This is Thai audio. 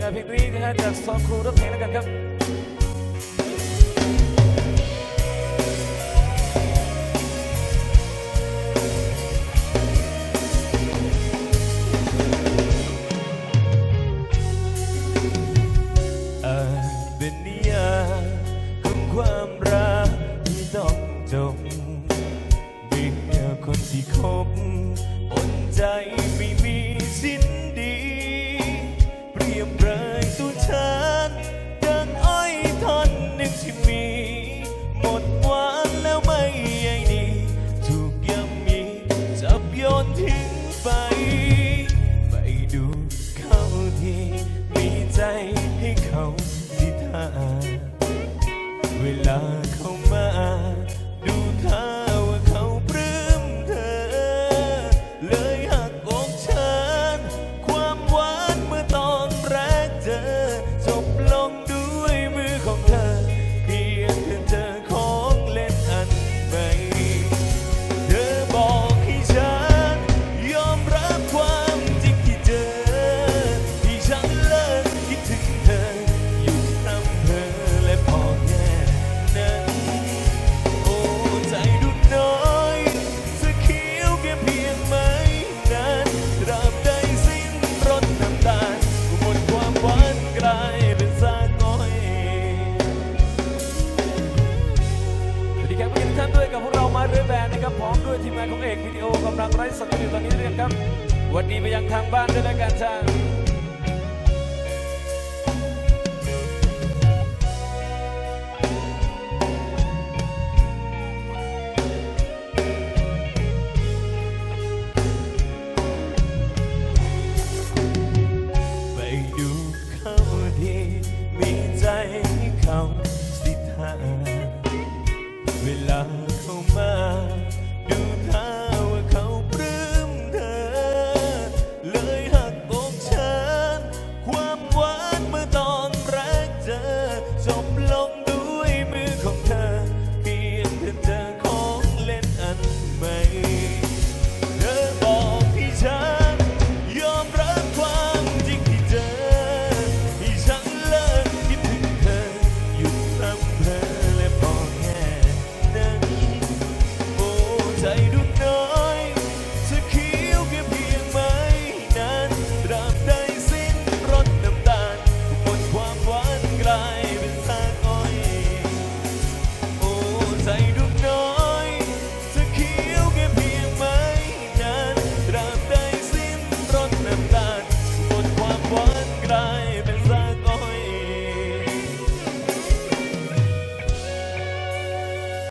งานเพลงนี้นะฮะจากซองครูรับเพลงแล้วกันครับเป็นนิยาของความรักที่ต้องจบเมื่อคนที่คบอดใจไม่มีสิ้น tu cha ด้วยทีมงานของเอกวิดีโอกำลังไร้สดอยู่ตอนนี้นะครับวันดีไปยังทางบ้านด้วยนะการทาง